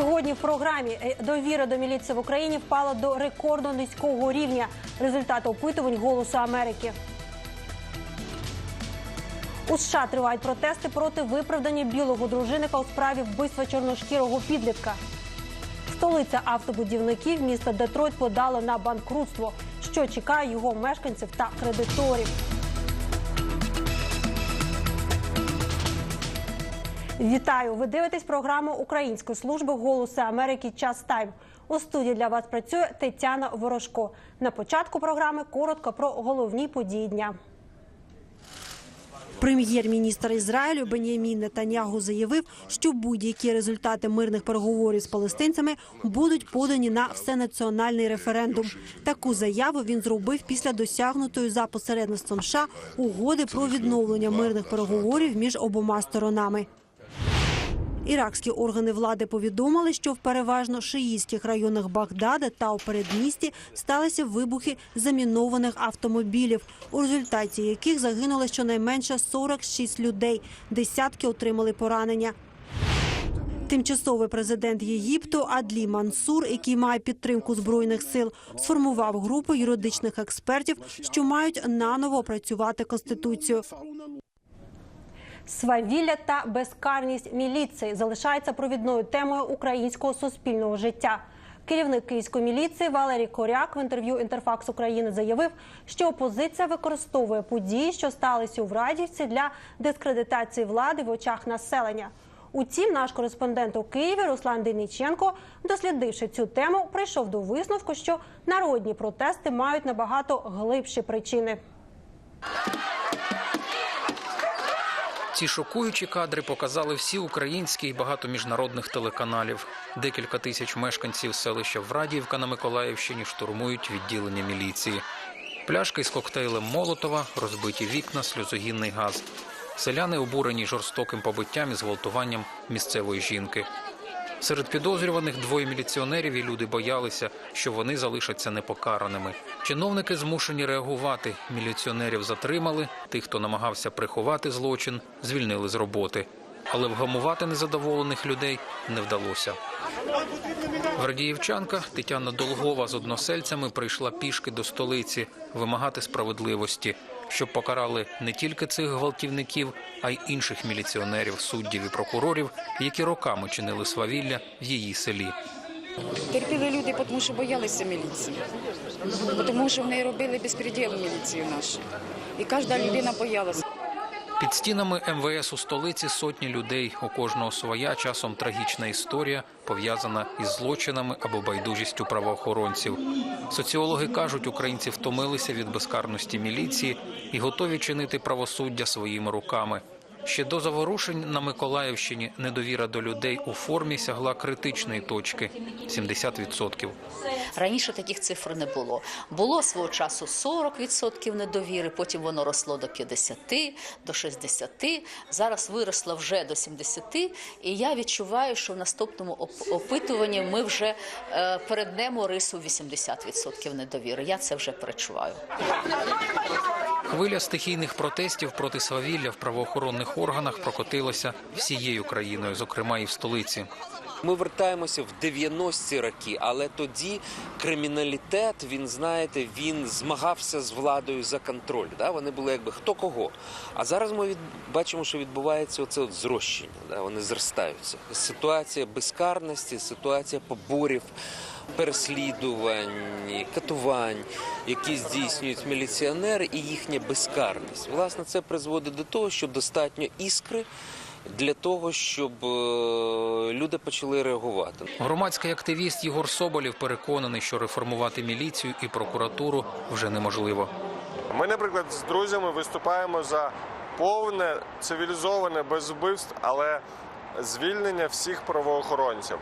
Сьогодні в програмі е, довіра до міліції в Україні впала до рекордно низького рівня. Результати опитувань голосу Америки. У США тривають протести проти виправдання білого дружинника у справі вбивства чорношкірого підлітка. Столиця автобудівників міста Детройт подала на банкрутство, що чекає його мешканців та кредиторів. Вітаю! Ви дивитесь програму Української служби голосу Америки Час Тайм. У студії для вас працює Тетяна Ворожко. На початку програми коротко про головні події дня. Прем'єр-міністр Ізраїлю Бенямін Нетанягу заявив, що будь-які результати мирних переговорів з палестинцями будуть подані на всенаціональний референдум. Таку заяву він зробив після досягнутої за посередництвом США угоди про відновлення мирних переговорів між обома сторонами. Іракські органи влади повідомили, що в переважно шиїтських районах Багдада та у передмісті сталися вибухи замінованих автомобілів, у результаті яких загинуло щонайменше 46 людей. Десятки отримали поранення. Тимчасовий президент Єгипту Адлі Мансур, який має підтримку збройних сил, сформував групу юридичних експертів, що мають наново опрацювати конституцію. Свавілля та безкарність міліції залишається провідною темою українського суспільного життя. Керівник київської міліції Валерій Коряк в інтерв'ю Інтерфакс України заявив, що опозиція використовує події, що сталися у Врадівці для дискредитації влади в очах населення. Утім, наш кореспондент у Києві Руслан Дениченко, дослідивши цю тему, прийшов до висновку, що народні протести мають набагато глибші причини. Ці шокуючі кадри показали всі українські і багато міжнародних телеканалів. Декілька тисяч мешканців селища Врадіївка на Миколаївщині штурмують відділення міліції. Пляшки з коктейлем Молотова, розбиті вікна, сльозогінний газ. Селяни обурені жорстоким побиттям і зґвалтуванням місцевої жінки. Серед підозрюваних двоє міліціонерів і люди боялися, що вони залишаться непокараними. Чиновники змушені реагувати. Міліціонерів затримали. Тих, хто намагався приховати злочин, звільнили з роботи. Але вгамувати незадоволених людей не вдалося. Гвардіївчанка Тетяна Долгова з односельцями прийшла пішки до столиці вимагати справедливості, щоб покарали не тільки цих гвалтівників, а й інших міліціонерів, суддів і прокурорів, які роками чинили свавілля в її селі. Терпіли люди, тому що боялися міліції, тому що вони робили безпреділ міліції нашу. І кожна людина боялася. Під стінами МВС у столиці сотні людей. У кожного своя часом трагічна історія, пов'язана із злочинами або байдужістю правоохоронців. Соціологи кажуть, українці втомилися від безкарності міліції і готові чинити правосуддя своїми руками. Ще до заворушень на Миколаївщині недовіра до людей у формі сягла критичної точки 70%. Раніше таких цифр не було. Було свого часу 40% недовіри, потім воно росло до 50, до 60, зараз виросло вже до 70, і я відчуваю, що в наступному опитуванні ми вже е, переднемо рису 80% недовіри. Я це вже перечуваю. Хвиля стихійних протестів проти свавілля в правоохоронних органах прокотилася всією країною, зокрема і в столиці. Ми вертаємося в 90-ті роки, але тоді криміналітет, він знаєте, він змагався з владою за контроль. Да? Вони були якби хто кого. А зараз ми від... бачимо, що відбувається оце от зрощення. Да? Вони зростаються. Ситуація безкарності, ситуація поборів, переслідувань, катувань, які здійснюють міліціонери, і їхня безкарність. Власне, це призводить до того, що достатньо іскри. Для того щоб е, люди почали реагувати. Громадський активіст Єгор Соболєв переконаний, що реформувати міліцію і прокуратуру вже неможливо. Ми, наприклад, з друзями виступаємо за повне цивілізоване без вбивств, але звільнення всіх правоохоронців.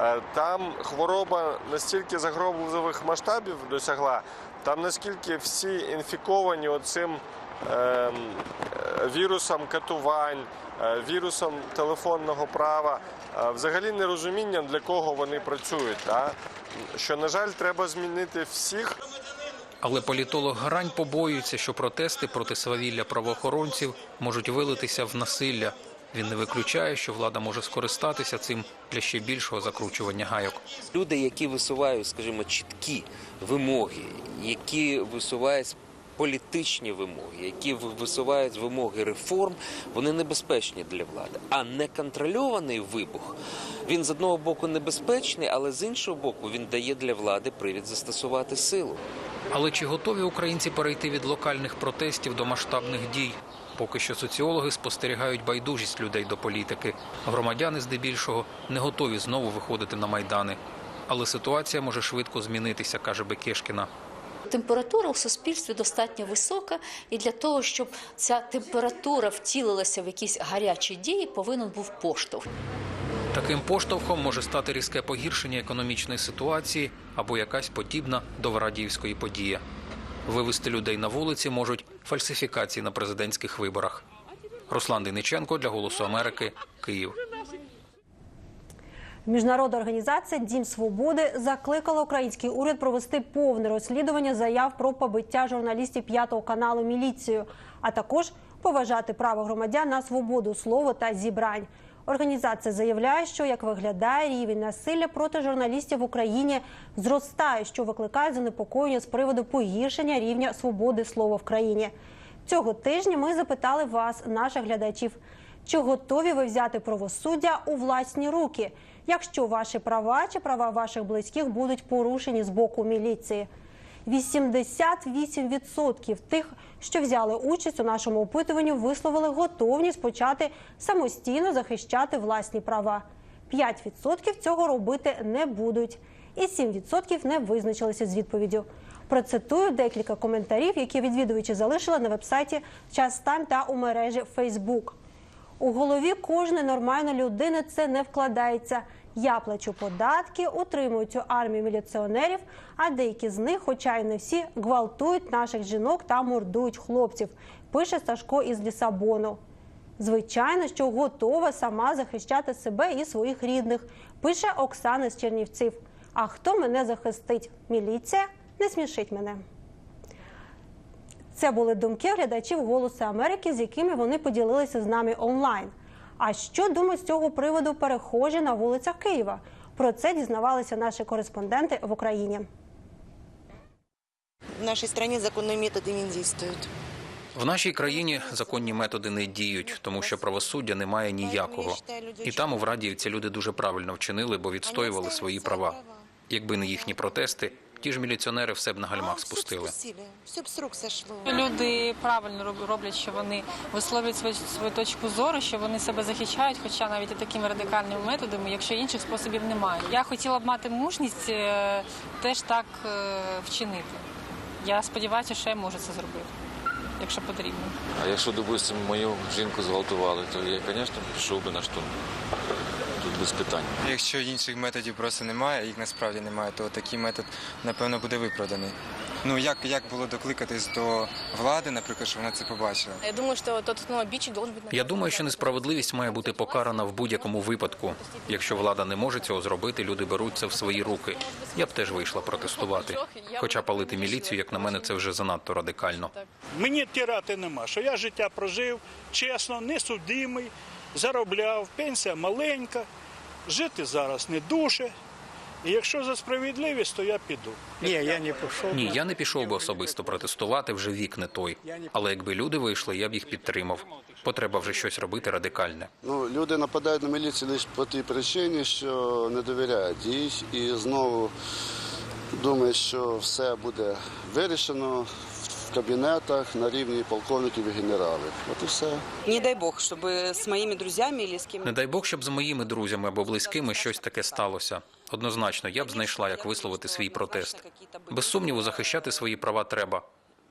Е, Там хвороба настільки загробливих масштабів досягла, там наскільки всі інфіковані оцим ем, е, вірусом катувань, е, вірусом телефонного права, е, взагалі нерозумінням, для кого вони працюють. Да? Що, на жаль, треба змінити всіх. Але політолог Грань побоюється, що протести проти свавілля правоохоронців можуть вилитися в насилля. Він не виключає, що влада може скористатися цим для ще більшого закручування гайок. Люди, які висувають, скажімо, чіткі вимоги, які висувають політичні вимоги, які ви- висувають вимоги реформ, вони небезпечні для влади. А неконтрольований вибух він з одного боку небезпечний, але з іншого боку він дає для влади привід застосувати силу. Але чи готові українці перейти від локальних протестів до масштабних дій? Поки що соціологи спостерігають байдужість людей до політики. Громадяни здебільшого не готові знову виходити на майдани. Але ситуація може швидко змінитися, каже Бекешкіна. Температура у суспільстві достатньо висока, і для того, щоб ця температура втілилася в якісь гарячі дії, повинен був поштовх. Таким поштовхом може стати різке погіршення економічної ситуації або якась подібна до Врадіївської події. Вивести людей на вулиці можуть фальсифікації на президентських виборах. Руслан Дейниченко для Голосу Америки, Київ. Міжнародна організація Дім Свободи закликала український уряд провести повне розслідування заяв про побиття журналістів п'ятого каналу міліцією, а також поважати право громадян на свободу слова та зібрань. Організація заявляє, що як виглядає рівень насилля проти журналістів в Україні зростає, що викликає занепокоєння з приводу погіршення рівня свободи слова в країні. Цього тижня ми запитали вас, наших глядачів, чи готові ви взяти правосуддя у власні руки, якщо ваші права чи права ваших близьких будуть порушені з боку міліції? 88% тих, що взяли участь у нашому опитуванні, висловили готовність почати самостійно захищати власні права. 5% цього робити не будуть, і 7% не визначилися з відповіддю. Процитую декілька коментарів, які відвідувачі залишили на вебсайті Час Тайм та у мережі Фейсбук. У голові кожної нормальної людини це не вкладається. Я плачу податки, утримую цю армію міліціонерів, а деякі з них, хоча й не всі, гвалтують наших жінок та мордують хлопців. Пише Сашко із Лісабону. Звичайно, що готова сама захищати себе і своїх рідних, пише Оксана з Чернівців. А хто мене захистить? Міліція? Не смішить мене. Це були думки глядачів Голосу Америки, з якими вони поділилися з нами онлайн. А що думають з цього приводу перехожі на вулицях Києва? Про це дізнавалися наші кореспонденти в Україні. В нашей стране законные методы не действуют. В нашій країні законні методи не діють, тому що правосуддя немає ніякого. І там у Врадіївці люди дуже правильно вчинили, бо відстоювали свої права. Якби не їхні протести, ті ж міліціонери все б на гальмах спустили. Люди правильно роб- роблять, що вони висловлюють свою, свою точку зору, що вони себе захищають, хоча навіть і такими радикальними методами, якщо інших способів немає. Я хотіла б мати мужність е, теж так е, вчинити. Я сподіваюся, що я можу це зробити, якщо потрібно. А якщо, допустим, мою жінку зґвалтували, то я, звісно, пішов би на штурм. Тут без питань. Якщо інших методів просто немає, їх насправді немає, то такий метод, напевно, буде виправданий. Ну як, як було докликатись до влади, наприклад, що вона це побачила? Я думаю, что тот, обидчик, должен быть... Я думаю, що несправедливість має бути покарана в будь-якому випадку. Якщо влада не може цього зробити, люди беруть це в свої руки. Я б теж вийшла протестувати. Хоча палити міліцію, як на мене, це вже занадто радикально. Мені тирати нема, що я життя прожив чесно, не судимий, заробляв, пенсія маленька, жити зараз не дуже. І якщо за справедливість, то я піду. Ні, я не пішов. Ні, я не пішов би особисто протестувати, вже вік не той. Але якби люди вийшли, я б їх підтримав. Потреба вже щось робити радикальне. Ну, люди нападають на міліцію лише по тій причині, що не довіряють їй і знову думають, що все буде вирішено в кабінетах на рівні полковників і генералів. От і все. Не дай бог, чтобы с моими друзьями или с кем Не дай Бог, щоб з моїми друзями або близькими щось таке сталося. Однозначно, я б знайшла, як висловити свій протест. Без сумніву, захищати свої права треба.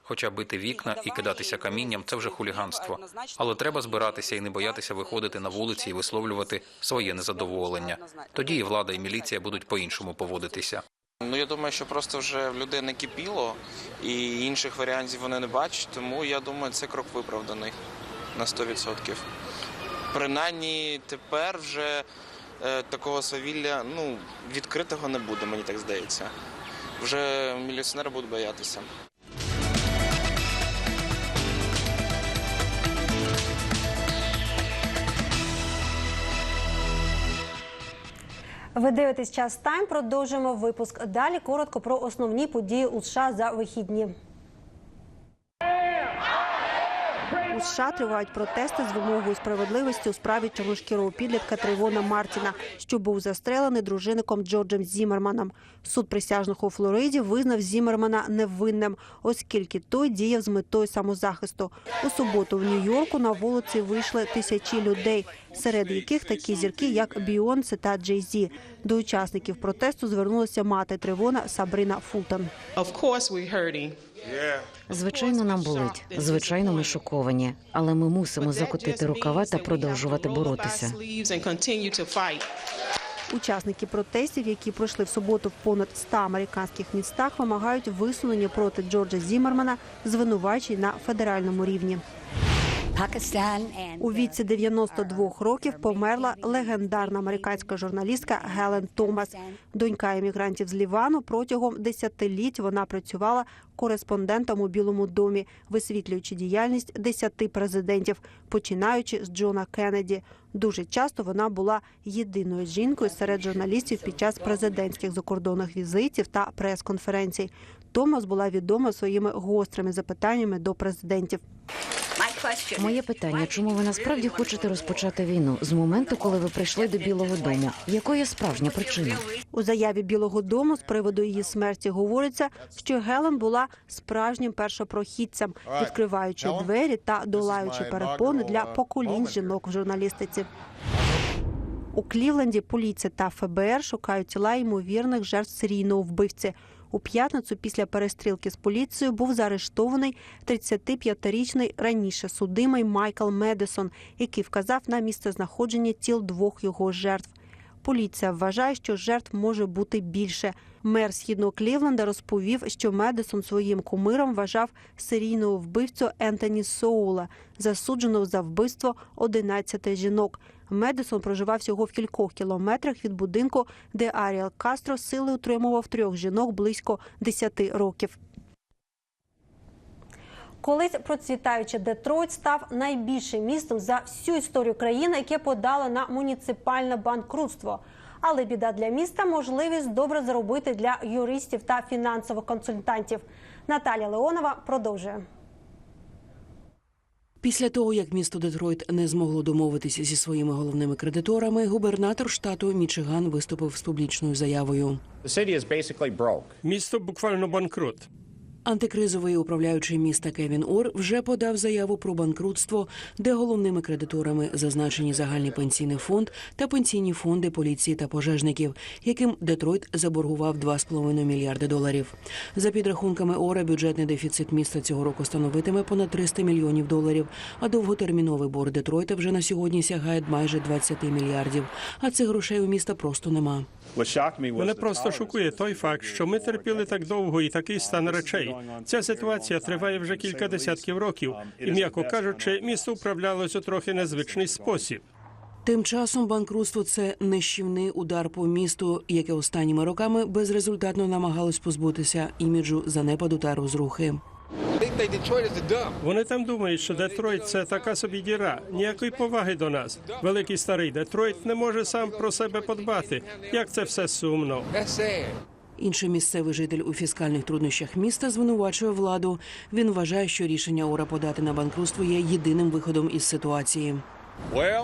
Хоча бити вікна і кидатися камінням це вже хуліганство. Але треба збиратися і не боятися виходити на вулиці і висловлювати своє незадоволення. Тоді і влада, і міліція будуть по-іншому поводитися. Ну я думаю, що просто вже в людини кипіло, і інших варіантів вони не бачать, тому я думаю, це крок виправданий на 100%. Принаймні тепер вже е, такого свавілля ну, відкритого не буде, мені так здається. Вже міліціонери будуть боятися. Ви дивитесь час тайм. Продовжуємо випуск. Далі коротко про основні події у США за вихідні. У США тривають протести з вимогою справедливості у справі чорношкірого підлітка Трейвона Мартіна, що був застрелений дружинником Джорджем Зімерманом. Суд присяжних у Флориді визнав Зімермана невинним, оскільки той діяв з метою самозахисту. У суботу в Нью-Йорку на вулиці вийшли тисячі людей, серед яких такі зірки, як Бійонсе та Джей Зі. До учасників протесту звернулася мати Трейвона Сабрина Фултон. Звичайно, нам болить. Звичайно, ми шоковані, але ми мусимо закотити рукава та продовжувати боротися. Учасники протестів, які пройшли в суботу в понад 100 американських містах, вимагають висунення проти Джорджа Зімермана звинувачень на федеральному рівні. У віці 92 років померла легендарна американська журналістка Гелен Томас. Донька емігрантів з Лівану протягом десятиліть вона працювала кореспондентом у Білому домі, висвітлюючи діяльність десяти президентів, починаючи з Джона Кеннеді. Дуже часто вона була єдиною жінкою серед журналістів під час президентських закордонних візитів та прес-конференцій. Томас була відома своїми гострими запитаннями до президентів. Моє питання: чому ви насправді хочете розпочати війну з моменту, коли ви прийшли до Білого Дому? Якою є справжня причина? У заяві Білого Дому з приводу її смерті говориться, що Гелен була справжнім першопрохідцем, відкриваючи двері та долаючи перепони для поколінь жінок в журналістиці. У Клівленді поліція та ФБР шукають тіла ймовірних жертв серійного вбивці. У п'ятницю після перестрілки з поліцією був заарештований 35-річний раніше судимий Майкл Медисон, який вказав на місце знаходження тіл двох його жертв. Поліція вважає, що жертв може бути більше. Мер східного Клівленда розповів, що Медисон своїм кумиром вважав серійного вбивцю Ентоні Соула, засудженого за вбивство 11 жінок. Медисон проживав всього в кількох кілометрах від будинку, де Аріал Кастро сили утримував трьох жінок близько 10 років. Колись процвітаючий Детройт став найбільшим містом за всю історію країни, яке подало на муніципальне банкрутство. Але біда для міста можливість добре заробити для юристів та фінансових консультантів. Наталія Леонова продовжує. Після того, як місто Детройт не змогло домовитися зі своїми головними кредиторами, губернатор штату Мічиган виступив з публічною заявою. Місто буквально банкрут. Антикризовий управляючий міста Кевін Ор вже подав заяву про банкрутство, де головними кредиторами зазначені загальний пенсійний фонд та пенсійні фонди поліції та пожежників, яким Детройт заборгував 2,5 мільярди доларів. За підрахунками Ора, бюджетний дефіцит міста цього року становитиме понад 300 мільйонів доларів. А довготерміновий борг Детройта вже на сьогодні сягає майже 20 мільярдів. А цих грошей у міста просто нема. Мене просто шокує той факт, що ми терпіли так довго і такий стан речей. Ця ситуація триває вже кілька десятків років, і м'яко кажучи, місто управлялось у трохи незвичний спосіб. Тим часом банкрутство це нищівний удар по місту, яке останніми роками безрезультатно намагалось позбутися іміджу занепаду та розрухи. Вони там думають, що Детройт це така собі діра, ніякої поваги до нас. Великий старий Детройт не може сам про себе подбати. Як це все сумно. Інший місцевий житель у фіскальних труднощах міста звинувачує владу. Він вважає, що рішення Ора подати на банкрутство є єдиним виходом із ситуації.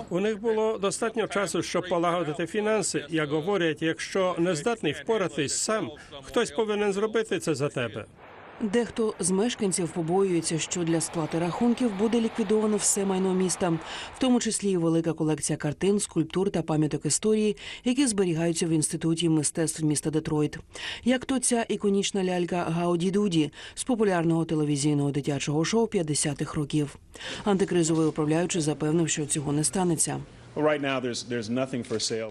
У них було достатньо часу, щоб полагодити фінанси. Як говорять, якщо не здатний впоратись сам, хтось повинен зробити це за тебе. Дехто з мешканців побоюється, що для сплати рахунків буде ліквідовано все майно міста, в тому числі і велика колекція картин, скульптур та пам'яток історії, які зберігаються в інституті мистецтв міста Детройт. Як то ця іконічна лялька Гауді Дуді з популярного телевізійного дитячого шоу 50-х років. Антикризовий управляючий запевнив, що цього не станеться.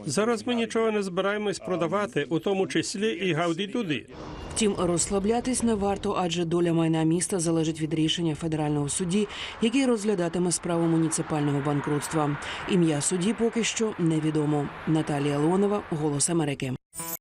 Зараз ми нічого не збираємось продавати, у тому числі і гауді туди. Втім, розслаблятись не варто, адже доля майна міста залежить від рішення федерального судді, який розглядатиме справу муніципального банкрутства. Ім'я судді поки що невідомо. Наталія Леонова, Голос Америки.